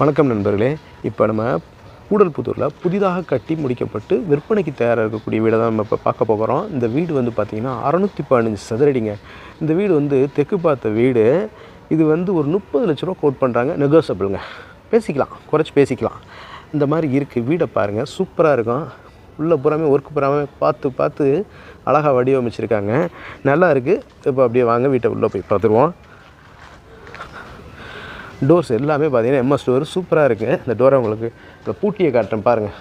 வணக்கம் நண்பர்களே. இப்போ நம்ம கூடல்புத்தூரில் புதிதாக கட்டி முடிக்கப்பட்டு விற்பனைக்கு தயாராக இருக்கக்கூடிய வீடை தான் நம்ம இப்போ பார்க்க போகிறோம். இந்த வீடு வந்து பார்த்திங்கன்னா அறநூற்றி பதினஞ்சு சதுரடிங்க. இந்த வீடு வந்து தெற்கு பார்த்த வீடு. இது வந்து ஒரு முப்பது லட்ச ரூபா கோட் பண்ணுறாங்க நெகோசபிளுங்க பேசிக்கலாம். குறைச்சி பேசிக்கலாம். இந்த மாதிரி இருக்குது வீடை பாருங்கள் சூப்பராக இருக்கும். உள்ளே புறமே ஒர்க் பூராமே பார்த்து பார்த்து அழகாக வடிவமைச்சிருக்காங்க. நல்லா இருக்குது இப்போ அப்படியே வாங்க. வீட்டை உள்ளே போய் பார்த்துருவோம். டோர்ஸ் எல்லாமே பார்த்தீங்கன்னா எம்எஸ் டோர் சூப்பராக இருக்குது இந்த டோரை உங்களுக்கு இந்த பூட்டியை காட்டுறேன் பாருங்கள்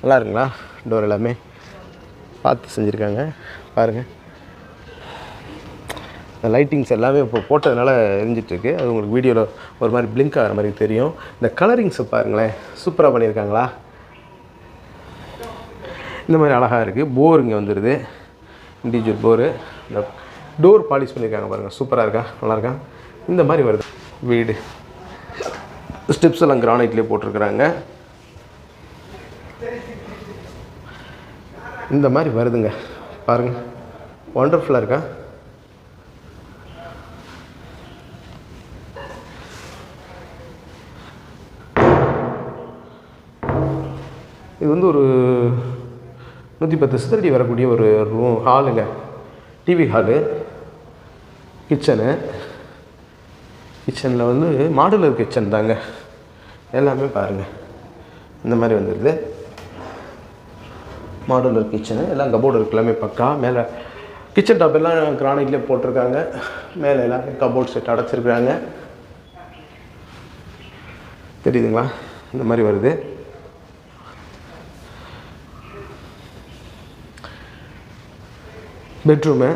நல்லா இருக்குங்களா? டோர் எல்லாமே பார்த்து செஞ்சுருக்காங்க. பாருங்கள் இந்த லைட்டிங்ஸ் எல்லாமே இப்போ போட்டதுனால எரிஞ்சிட்ருக்கு அது உங்களுக்கு வீடியோவில் ஒரு மாதிரி பிளிங்க் ஆகிற மாதிரி தெரியும். இந்த கலரிங்ஸை பாருங்களேன். சூப்பராக பண்ணியிருக்காங்களா? இந்த மாதிரி அழகாக இருக்குது போர் இங்கே வந்துடுது இண்டிவிஜுவல் போரு இந்த டோர் பாலிஷ் பண்ணியிருக்காங்க பாருங்கள் சூப்பராக இருக்கா? நல்லாயிருக்கா இந்த மாதிரி வருது. வீடு. ஸ்டெப்ஸ் எல்லாம் கிரானைட்லேயே போட்டிருக்கிறாங்க. இந்த மாதிரி வருதுங்க. பாருங்கள் ஒண்டர்ஃபுல்லாக இருக்கா? இது வந்து ஒரு நூற்றி பத்து சதுரடி வரக்கூடிய ஒரு ரூம் ஹாலுங்க டிவி ஹாலு கிச்சனு கிச்சனில் வந்து மாடுலர் கிச்சன் தாங்க. எல்லாமே பாருங்கள் இந்த மாதிரி வந்துடுது மாடுலர் கிச்சனு எல்லாம் கபோர்டு இருக்கு எல்லாமே பக்கா. மேலே கிச்சன் டாப் எல்லாம் கிரானைட்லேயே போட்டிருக்காங்க. மேலே எல்லாம் கபோர்ட் செட் அடைச்சிருக்காங்க. தெரியுதுங்களா? இந்த மாதிரி வருது. பெட்ரூமு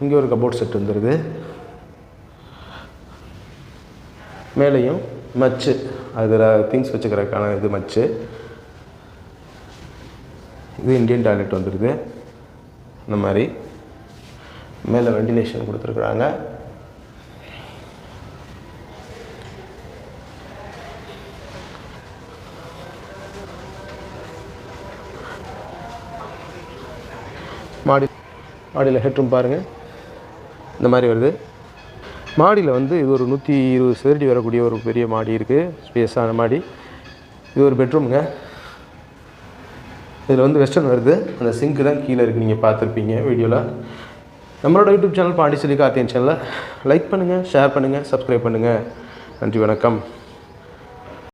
இங்கே ஒரு கபோர்ட் செட் வந்துடுது மேலேயும் மச்சு. அதில் திங்ஸ் வச்சுக்கிறதுக்கான இது மச்சு. இது இந்தியன் டாய்லெட் வந்துடுது இந்த மாதிரி. மேலே வெண்டிலேஷன் கொடுத்துருக்குறாங்க. மாடி மாடியில் ஹெட்ரூம் பாருங்கள் இந்த மாதிரி வருது. மாடியில் வந்து இது ஒரு நூற்றி இருபது சதுரடி வரக்கூடிய ஒரு பெரிய மாடி இருக்குது ஸ்பேஸான மாடி. இது ஒரு பெட்ரூமுங்க. இதில் வந்து வெஸ்டர்ன் வருது. அந்த சிங்க்கு தான் கீழே இருக்குது நீங்கள் பார்த்துருப்பீங்க வீடியோவில் நம்மளோட யூடியூப் சேனல் பாண்டிச்சேரி கார்த்தியன் சேனலில் லைக் பண்ணுங்கள் ஷேர் பண்ணுங்கள் சப்ஸ்கிரைப் பண்ணுங்கள் நன்றி வணக்கம்.